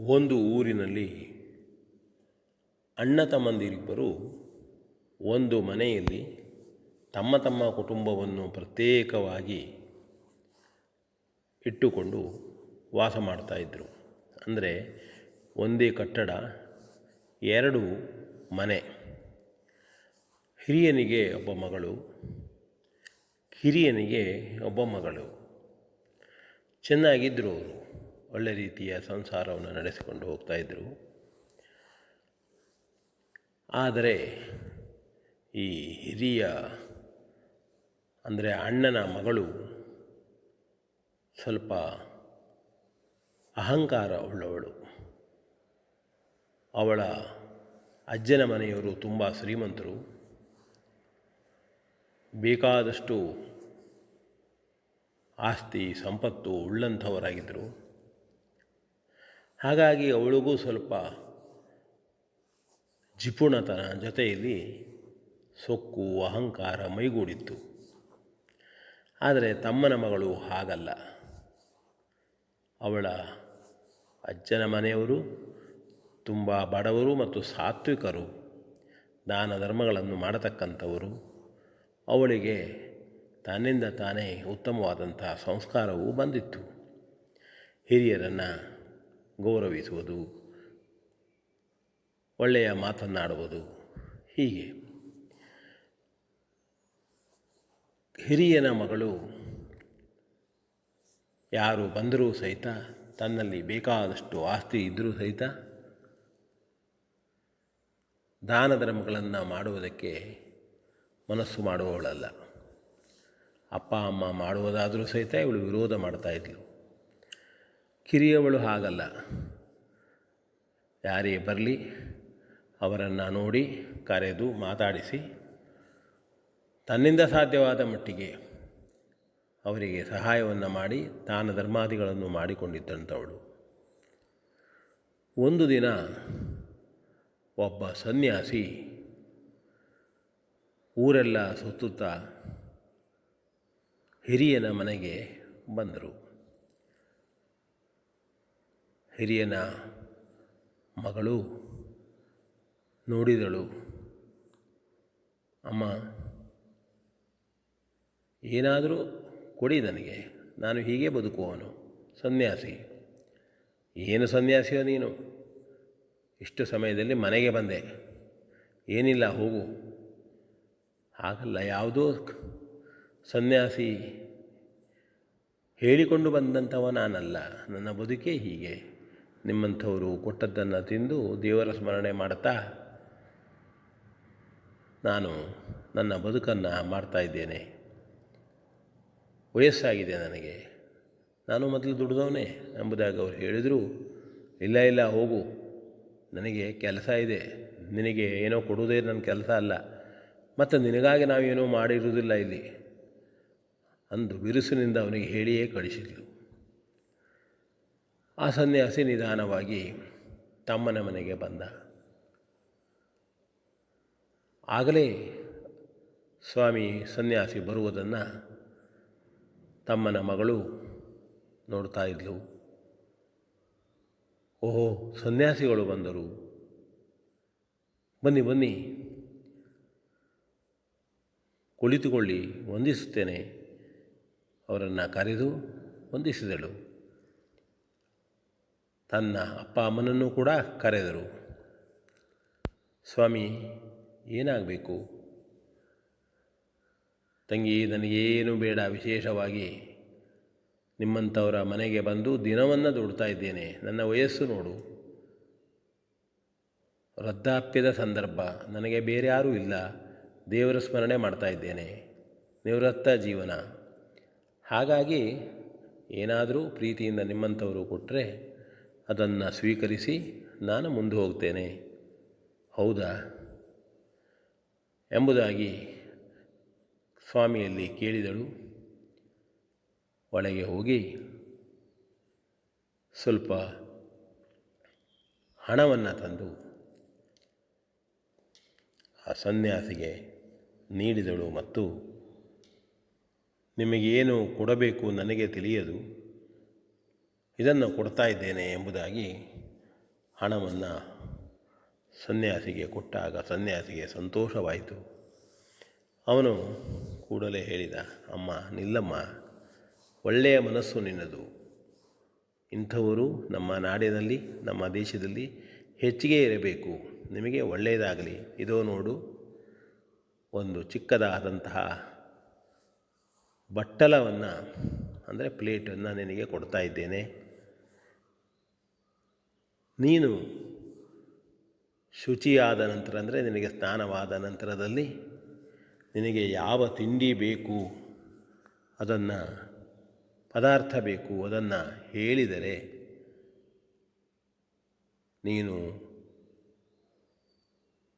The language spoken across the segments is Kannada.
ಒಂದು ಊರಿನಲ್ಲಿ ಅಣ್ಣ ತಮ್ಮಂದಿರಿಬ್ಬರು ಒಂದು ಮನೆಯಲ್ಲಿ ತಮ್ಮ ತಮ್ಮ ಕುಟುಂಬವನ್ನು ಪ್ರತ್ಯೇಕವಾಗಿ ಇಟ್ಟುಕೊಂಡು ವಾಸ ಮಾಡ್ತಾಯಿದ್ರು ಅಂದರೆ ಒಂದೇ ಕಟ್ಟಡ, ಎರಡು ಮನೆ. ಹಿರಿಯನಿಗೆ ಒಬ್ಬ ಮಗಳು, ಕಿರಿಯನಿಗೆ ಒಬ್ಬ ಮಗಳು. ಚೆನ್ನಾಗಿದ್ದರು ಅವರು. ಒಳ್ಳೆ ರೀತಿಯ ಸಂಸಾರವನ್ನು ನಡೆಸಿಕೊಂಡು ಹೋಗ್ತಾಯಿದ್ರು ಆದರೆ ಈ ಹಿರಿಯ, ಅಂದರೆ ಅಣ್ಣನ ಮಗಳು ಸ್ವಲ್ಪ ಅಹಂಕಾರ ಉಳ್ಳವಳು. ಅವಳ ಅಜ್ಜನ ಮನೆಯವರು ತುಂಬ ಶ್ರೀಮಂತರು. ಬೇಕಾದಷ್ಟು ಆಸ್ತಿ, ಸಂಪತ್ತು ಉಳ್ಳಂಥವರಾಗಿದ್ದರು ಹಾಗಾಗಿ ಅವಳಿಗೂ ಸ್ವಲ್ಪ ಜಿಪುಣತನ ಜೊತೆಯಲ್ಲಿ ಸೊಕ್ಕು, ಅಹಂಕಾರ ಮೈಗೂಡಿತ್ತು. ಆದರೆ ತಮ್ಮನ ಮಗಳು ಹಾಗಲ್ಲ. ಅವಳ ಅಜ್ಜನ ಮನೆಯವರು, ತುಂಬ ಬಡವರು ಮತ್ತು ಸಾತ್ವಿಕರು, ದಾನ ಧರ್ಮಗಳನ್ನು ಮಾಡತಕ್ಕಂಥವರು, ಅವಳಿಗೆ ತನ್ನಿಂದ ತಾನೇ ಉತ್ತಮವಾದಂಥ ಸಂಸ್ಕಾರವೂ ಬಂದಿತ್ತು. ಹಿರಿಯರನ್ನು ಗೌರವಿಸುವುದು, ಒಳ್ಳೆಯ ಮಾತನ್ನಾಡುವುದು, ಹೀಗೆ. ಹಿರಿಯನ ಮಗಳು ಯಾರು ಬಂದರೂ ಸಹಿತ, ತನ್ನಲ್ಲಿ ಬೇಕಾದಷ್ಟು ಆಸ್ತಿ ಇದ್ದರೂ ಸಹಿತ ದಾನ ಧರ್ಮಗಳನ್ನು ಮಾಡುವುದಕ್ಕೆ ಮನಸ್ಸು ಮಾಡುವವಳಲ್ಲ. ಅಪ್ಪ, ಅಮ್ಮ ಮಾಡುವುದಾದರೂ ಸಹಿತ ಇವಳು ವಿರೋಧ ಮಾಡ್ತಾಯಿದ್ಲು ಕಿರಿಯವಳು ಹಾಗಲ್ಲ. ಯಾರೇ ಬರಲಿ ಅವರನ್ನು ನೋಡಿ ಕರೆದು ಮಾತಾಡಿಸಿ, ತನ್ನಿಂದ ಸಾಧ್ಯವಾದ ಮಟ್ಟಿಗೆ ಅವರಿಗೆ ಸಹಾಯವನ್ನು ಮಾಡಿ ತಾನ ಧರ್ಮಾದಿಗಳನ್ನು ಮಾಡಿಕೊಂಡಿದ್ದಂಥವಳು. ಒಂದು ದಿನ ಒಬ್ಬ ಸನ್ಯಾಸಿ ಊರೆಲ್ಲ ಸುತ್ತುತ್ತಾ ಹಿರಿಯನ ಮನೆಗೆ ಬಂದರು. ಹಿರಿಯನ ಮಗಳು ನೋಡಿದಳು. ಅಮ್ಮ, ಏನಾದರೂ ಕೊಡಿ ನನಗೆ. ನಾನು ಹೀಗೆ ಬದುಕುವವನು. ಸನ್ಯಾಸಿ. ಏನು ಸನ್ಯಾಸಿಯೋ ನೀನು? ಇಷ್ಟು ಸಮಯದಲ್ಲಿ ಮನೆಗೆ ಬಂದೆ. ಏನಿಲ್ಲ, ಹೋಗು. ಹಾಗಲ್ಲ, ಯಾವುದೋ ಸನ್ಯಾಸಿ ಹೇಳಿಕೊಂಡು ಬಂದಂಥವ ನಾನಲ್ಲ. ನನ್ನ ಬದುಕೇ ಹೀಗೆ. ನಿಮ್ಮಂಥವರು ಕೊಟ್ಟದ್ದನ್ನು ತಿಂದು ದೇವರ ಸ್ಮರಣೆ ಮಾಡ್ತಾ ನಾನು ನನ್ನ ಬದುಕನ್ನು ಮಾಡ್ತಾ ಇದ್ದೇನೆ. ವಯಸ್ಸಾಗಿದೆ ನನಗೆ. ನಾನು ಮೊದಲು ದುಡ್ದವನೇ ಎಂಬುದಾಗಿ ಅವರು ಹೇಳಿದರು. ಇಲ್ಲ ಇಲ್ಲ, ಹೋಗು. ನನಗೆ ಕೆಲಸ ಇದೆ. ನಿನಗೆ ಏನೋ ಕೊಡುವುದೇ ನನ್ನ ಕೆಲಸ ಅಲ್ಲ. ಮತ್ತು ನಿನಗಾಗಿ ನಾವೇನೋ ಮಾಡಿರುವುದಿಲ್ಲ ಇಲ್ಲಿ. ಅಂದು ಬಿರುಸಿನಿಂದ ಅವನಿಗೆ ಹೇಳಿಯೇ ಕಳಿಸಿದ್ಲು. ಆ ಸನ್ಯಾಸಿ ನಿಧಾನವಾಗಿ ತಮ್ಮನ ಮನೆಗೆ ಬಂದ. ಆಗಲೇ ಸ್ವಾಮಿ ಸನ್ಯಾಸಿ ಬರುವುದನ್ನು ತಮ್ಮನ ಮಗಳು ನೋಡ್ತಾ ಇದ್ಲು. ಓಹೋ, ಸನ್ಯಾಸಿಗಳು ಬಂದರು. ಬನ್ನಿ ಬನ್ನಿ. ಕುಳಿತುಕೊಳ್ಳಿ, ವಂದಿಸುತ್ತೇನೆ. ಅವರನ್ನು ಕರೆದು ವಂದಿಸಿದಳು. ತನ್ನ ಅಪ್ಪ ಅಮ್ಮನನ್ನು ಕೂಡ ಕರೆದರು. ಸ್ವಾಮಿ, ಏನಾಗಬೇಕು? ತಂಗಿ, ನನಗೇನು ಬೇಡ. ವಿಶೇಷವಾಗಿ ನಿಮ್ಮಂಥವರ ಮನೆಗೆ ಬಂದು ದಿನವನ್ನು ದುಡ್ತಾ ಇದ್ದೇನೆ. ನನ್ನ ವಯಸ್ಸು ನೋಡು. ವೃದ್ಧಾಪ್ಯದ ಸಂದರ್ಭ. ನನಗೆ ಬೇರೆ ಯಾರೂ ಇಲ್ಲ. ದೇವರ ಸ್ಮರಣೆ ಮಾಡ್ತಾ ಇದ್ದೇನೆ. ನಿವೃತ್ತ ಜೀವನ. ಹಾಗಾಗಿ ಏನಾದರೂ ಪ್ರೀತಿಯಿಂದ ನಿಮ್ಮಂಥವರು ಕೊಟ್ಟರೆ ಅದನ್ನು ಸ್ವೀಕರಿಸಿ ನಾನು ಮುಂದೆ ಹೋಗ್ತೇನೆ. ಹೌದಾ? ಎಂಬುದಾಗಿ ಸ್ವಾಮಿಯಲ್ಲಿ ಕೇಳಿದಳು. ಒಳಗೆ ಹೋಗಿ ಸ್ವಲ್ಪ ಹಣವನ್ನು ತಂದು ಆ ಸನ್ಯಾಸಿಗೆ ನೀಡಿದಳು ಮತ್ತು ನಿಮಗೇನು ಕೊಡಬೇಕು ನನಗೆ ತಿಳಿಯದು. ಇದನ್ನು ಕೊಡ್ತಾ ಇದ್ದೇನೆ ಎಂಬುದಾಗಿ ಹಣವನ್ನು ಸನ್ಯಾಸಿಗೆ ಕೊಟ್ಟಾಗ ಸನ್ಯಾಸಿಗೆ ಸಂತೋಷವಾಯಿತು. ಅವನು ಕೂಡಲೇ ಹೇಳಿದ, ಅಮ್ಮ, ನಿಲ್ಲಮ್ಮ, ಒಳ್ಳೆಯ ಮನಸ್ಸು ನಿನ್ನದು. ಇಂಥವರು ನಮ್ಮ ನಾಡಿನಲ್ಲಿ ನಮ್ಮ ದೇಶದಲ್ಲಿ ಹೆಚ್ಚಿಗೆ ಇರಬೇಕು. ನಿಮಗೆ ಒಳ್ಳೆಯದಾಗಲಿ. ಇದೋ ನೋಡು, ಒಂದು ಚಿಕ್ಕದಾದಂತಹ ಬಟ್ಟಲವನ್ನು, ಅಂದರೆ ಪ್ಲೇಟನ್ನು ನಿನಗೆ ಕೊಡ್ತಾ ಇದ್ದೇನೆ. ನೀನು ಶುಚಿಯಾದ ನಂತರ ಅಂದರೆ ನಿನಗೆ ಸ್ನಾನವಾದ ನಂತರದಲ್ಲಿ ನಿನಗೆ ಯಾವ ತಿಂಡಿ ಬೇಕು, ಅದನ್ನು ಪದಾರ್ಥ ಬೇಕು, ಅದನ್ನು ಹೇಳಿದರೆ ನೀನು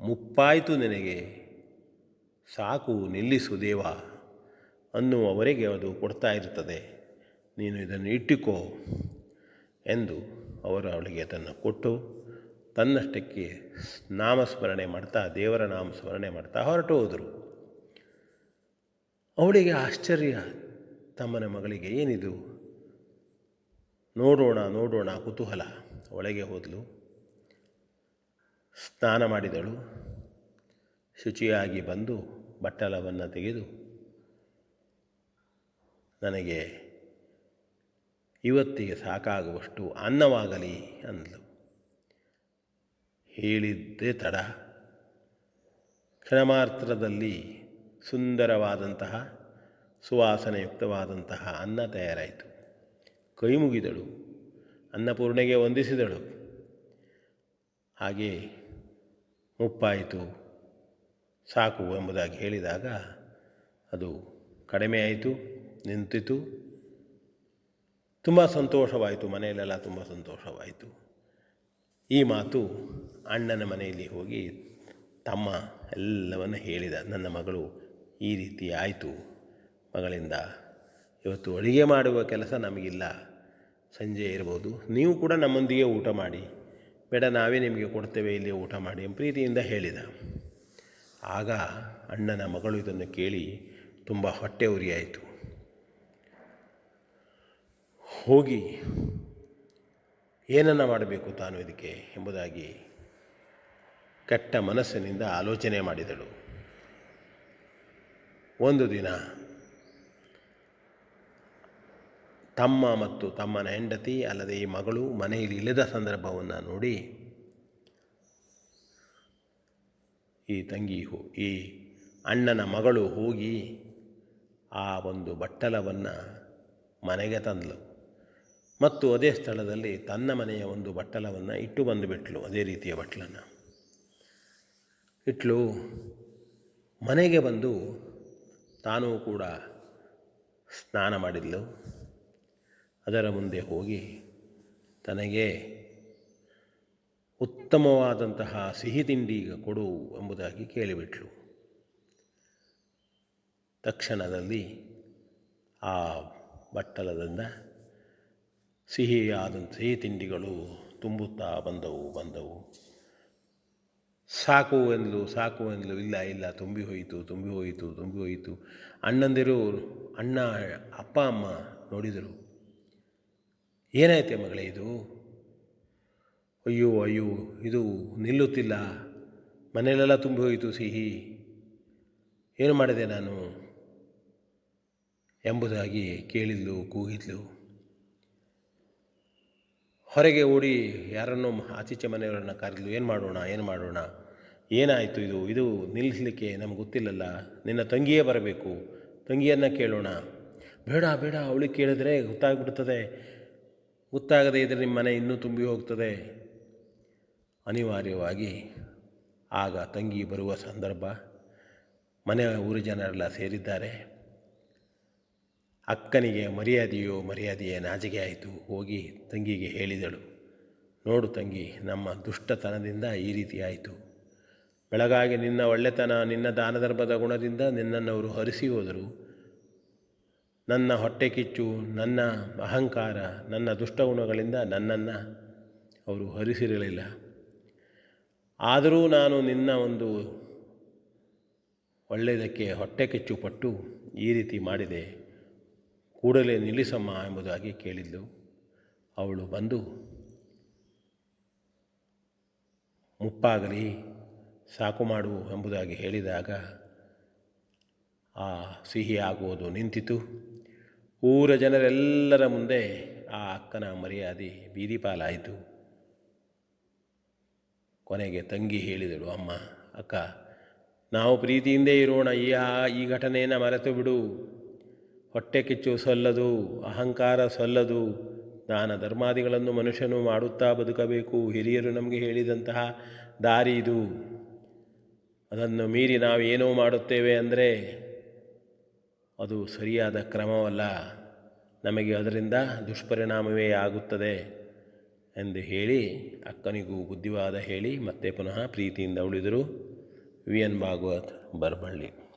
ಮುಪ್ಪಾಯಿತು ನಿನಗೆ, ಸಾಕು ನಿಲ್ಲಿಸು ದೇವ ಅನ್ನುವವರೆಗೆ ಅದು ಕೊಡ್ತಾ ಇರ್ತದೆ. ನೀನು ಇದನ್ನು ಇಟ್ಟುಕೋ ಎಂದು ಅವರು ಅವಳಿಗೆ ಅದನ್ನು ಕೊಟ್ಟು ತನ್ನಷ್ಟಕ್ಕೆ ನಾಮಸ್ಮರಣೆ ಮಾಡ್ತಾ, ದೇವರ ನಾಮಸ್ಮರಣೆ ಮಾಡ್ತಾ ಹೊರಟು ಹೋದರು. ಅವಳಿಗೆ ಆಶ್ಚರ್ಯ. ತಮ್ಮನ ಮಗಳಿಗೆ ಏನಿದು? ನೋಡೋಣ ನೋಡೋಣ ಕುತೂಹಲ. ಒಳಗೆ ಹೋದಳು. ಸ್ನಾನ ಮಾಡಿದಳು. ಶುಚಿಯಾಗಿ ಬಂದು ಬಟ್ಟಲವನ್ನು ತೆಗೆದು, ನನಗೆ ಇವತ್ತಿಗೆ ಸಾಕಾಗುವಷ್ಟು ಅನ್ನವಾಗಲಿ ಅಂದಳು ಹೇಳಿದ್ದೇ ತಡ. ಕ್ಷಣಮಾತ್ರದಲ್ಲಿ ಸುಂದರವಾದಂತಹ, ಸುವಾಸನೆಯುಕ್ತವಾದಂತಹ ಅನ್ನ ತಯಾರಾಯಿತು. ಕೈ ಮುಗಿದಳು, ಅನ್ನಪೂರ್ಣೆಗೆ ವಂದಿಸಿದಳು. ಹಾಗೆ ಮುಪ್ಪಾಯಿತು, ಸಾಕು ಎಂಬುದಾಗಿ ಹೇಳಿದಾಗ ಅದು ಕಡಿಮೆ ಆಯಿತು ನಿಂತಿತು. ತುಂಬ ಸಂತೋಷವಾಯಿತು, ಮನೆಯಲ್ಲೆಲ್ಲ ತುಂಬ ಸಂತೋಷವಾಯಿತು. ಈ ಮಾತು ಅಣ್ಣನ ಮನೆಯಲ್ಲಿ ಹೋಗಿ ತಮ್ಮ ಎಲ್ಲವನ್ನು ಹೇಳಿದ. ನನ್ನ ಮಗಳು ಈ ರೀತಿ ಆಯಿತು, ಮಗಳಿಂದ ಇವತ್ತು ಅಡುಗೆ ಮಾಡುವ ಕೆಲಸ ನಮಗಿಲ್ಲ, ಸಂಜೆ ಇರ್ಬೋದು, ನೀವು ಕೂಡ ನಮ್ಮೊಂದಿಗೆ ಊಟ ಮಾಡಿ, ಬೇಡ, ನಾವೇ ನಿಮಗೆ ಕೊಡ್ತೇವೆ ಇಲ್ಲಿ ಊಟ ಮಾಡಿ ಪ್ರೀತಿಯಿಂದ ಹೇಳಿದ. ಆಗ ಅಣ್ಣನ ಮಗಳು ಇದನ್ನು ಕೇಳಿ ತುಂಬ ಹೊಟ್ಟೆ ಉರಿಯಾಯಿತು. ಹೋಗಿ ಏನನ್ನು ಮಾಡಬೇಕು ತಾನು ಇದಕ್ಕೆ ಎಂಬುದಾಗಿ ಕೆಟ್ಟ ಮನಸ್ಸಿನಿಂದ ಆಲೋಚನೆ ಮಾಡಿದಳು. ಒಂದು ದಿನ ತಮ್ಮ ಮತ್ತು ತಮ್ಮನ ಹೆಂಡತಿ ಅಲ್ಲದೆ ಈ ಮಗಳು ಮನೆಯಲ್ಲಿ ಇಲ್ಲದ ಸಂದರ್ಭವನ್ನು ನೋಡಿ ಈ ತಂಗಿ ಹೋ, ಈ ಅಣ್ಣನ ಮಗಳು ಹೋಗಿ ಆ ಒಂದು ಬಟ್ಟಲವನ್ನು ಮನೆಗೆ ತಂದಳು ಮತ್ತು ಅದೇ ಸ್ಥಳದಲ್ಲಿ ತನ್ನ ಮನೆಯ ಒಂದು ಬಟ್ಟಲವನ್ನು ಇಟ್ಟು ಬಂದುಬಿಟ್ಲು ಅದೇ ರೀತಿಯ ಬಟ್ಟಲನ್ನು. ಇಟ್ಲು, ಮನೆಗೆ ಬಂದು ತಾನೂ ಕೂಡ ಸ್ನಾನ ಮಾಡಿದ್ಲು. ಅದರ ಮುಂದೆ ಹೋಗಿ ತನಗೆ ಉತ್ತಮವಾದಂತಹ ಸಿಹಿ ತಿಂಡಿ ಈಗ ಕೊಡು ಎಂಬುದಾಗಿ ಕೇಳಿಬಿಟ್ಲು. ತಕ್ಷಣದಲ್ಲಿ ಆ ಬಟ್ಟಲದಿಂದ ಸಿಹಿಯಾದಂಥ ಸಿಹಿ ತಿಂಡಿಗಳು ತುಂಬುತ್ತಾ ಬಂದವು ಬಂದವು. ಸಾಕು ಎಂದಲು ಸಾಕು ಎಂದಲು, ಇಲ್ಲ ಇಲ್ಲ, ತುಂಬಿ ಹೋಯಿತು ತುಂಬಿ ಹೋಯಿತು ತುಂಬಿ ಹೋಯಿತು. ಅಣ್ಣಂದಿರು, ಅಣ್ಣ, ಅಪ್ಪ, ಅಮ್ಮ ನೋಡಿದರು. ಏನಾಯ್ತೆ ಮಗಳೇ ಇದು? ಅಯ್ಯೋ ಅಯ್ಯೋ, ಇದು ನಿಲ್ಲುತ್ತಿಲ್ಲ. ಮನೆಯಲ್ಲೆಲ್ಲ ತುಂಬಿ ಹೋಯಿತು ಸಿಹಿ. ಏನು ಮಾಡಿದೆ ನಾನು? ಎಂಬುದಾಗಿ ಕೇಳಿದ್ಲು, ಕೂಗಿದ್ಲು. ಹೊರಗೆ ಓಡಿ ಯಾರನ್ನೋ ಆಚೀಚೆ ಮನೆಯವರನ್ನು ಕರೆದ್ಲು, ಏನು ಮಾಡೋಣ ಏನು ಮಾಡೋಣ? ಏನಾಯಿತು ಇದು? ಇದು ನಿಲ್ಲಿಸಲಿಕ್ಕೆ ನಮ್ಗೆ ಗೊತ್ತಿಲ್ಲಲ್ಲ. ನಿನ್ನ ತಂಗಿಯೇ ಬರಬೇಕು. ತಂಗಿಯನ್ನು ಕೇಳೋಣ. ಬೇಡ ಬೇಡ, ಅವಳಿಗೆ ಕೇಳಿದ್ರೆ ಗೊತ್ತಾಗ್ಬಿಡ್ತದೆ. ಗೊತ್ತಾಗದೇ ಇದ್ದರೆ ನಿಮ್ಮ ಮನೆ ಇನ್ನೂ ತುಂಬಿ ಹೋಗ್ತದೆ. ಅನಿವಾರ್ಯವಾಗಿ ಆಗ ತಂಗಿ ಬರುವ ಸಂದರ್ಭ ಮನೆಯ ಊರು ಜನರೆಲ್ಲ ಸೇರಿದ್ದಾರೆ. ಅಕ್ಕನಿಗೆ ಮರ್ಯಾದೆಯೋ ಮರ್ಯಾದೆಯೇ ನಾಜಿಗೆ ಆಯಿತು ಹೋಗಿ ತಂಗಿಗೆ ಹೇಳಿದಳು. ನೋಡು ತಂಗಿ, ನಮ್ಮ ದುಷ್ಟತನದಿಂದ ಈ ರೀತಿ ಆಯಿತು. ಬೆಳಗಾಗಿ ನಿನ್ನ ಒಳ್ಳೆತನ, ನಿನ್ನ ದಾನಧರ್ಮದ ಗುಣದಿಂದ ನಿನ್ನನ್ನು ಅವರು ಹರಿಸಿ ಹೋದರು. ನನ್ನ ಹೊಟ್ಟೆ ಕಿಚ್ಚು, ನನ್ನ ಅಹಂಕಾರ, ನನ್ನ ದುಷ್ಟಗುಣಗಳಿಂದ ನನ್ನನ್ನು ಅವರು ಹರಿಸಿರಲಿಲ್ಲ. ಆದರೂ ನಾನು ನಿನ್ನ ಒಂದು ಒಳ್ಳೆಯದಕ್ಕೆ ಹೊಟ್ಟೆ ಕಿಚ್ಚು ಪಟ್ಟು ಈ ರೀತಿ ಮಾಡಿದೆ. ಕೂಡಲೇ ನಿಲ್ಲಿಸಮ್ಮ ಎಂಬುದಾಗಿ ಕೇಳಿದ್ಲು ಅವಳು ಬಂದು, ಮುಪ್ಪಾಗಲಿ, ಸಾಕು ಮಾಡು ಎಂಬುದಾಗಿ ಹೇಳಿದಾಗ, ಆ ಸಿಹಿ ಆಗುವುದು ನಿಂತಿತು. ಊರ ಜನರೆಲ್ಲರ ಮುಂದೆ ಆ ಅಕ್ಕನ ಮರ್ಯಾದೆ ಬೀದಿಪಾಲಾಯಿತು. ಕೊನೆಗೆ ತಂಗಿ ಹೇಳಿದಳು, ಅಮ್ಮ, ಅಕ್ಕ, ನಾವು ಪ್ರೀತಿಯಿಂದೇ ಇರೋಣ, ಈ ಆ- ಈ ಘಟನೆಯನ್ನು ಮರೆತು ಬಿಡು. ಹೊಟ್ಟೆ ಕಿಚ್ಚು ಸಲ್ಲದು, ಅಹಂಕಾರ ಸಲ್ಲದು, ದಾನ ಧರ್ಮಾದಿಗಳನ್ನು ಮನುಷ್ಯನು ಮಾಡುತ್ತಾ ಬದುಕಬೇಕು. ಹಿರಿಯರು ನಮಗೆ ಹೇಳಿದಂತಹ ದಾರಿ ಇದು. ಅದನ್ನು ಮೀರಿ ನಾವು ಏನೋ ಮಾಡುತ್ತೇವೆ ಅಂದರೆ ಅದು ಸರಿಯಾದ ಕ್ರಮವಲ್ಲ. ನಮಗೆ ಅದರಿಂದ ದುಷ್ಪರಿಣಾಮವೇ ಆಗುತ್ತದೆ ಎಂದು ಹೇಳಿ ಅಕ್ಕನಿಗೂ ಬುದ್ಧಿವಾದ ಹೇಳಿ ಮತ್ತೆ ಪುನಃ ಪ್ರೀತಿಯಿಂದ ಉಳಿದರು. V N Bhagwat Baraballi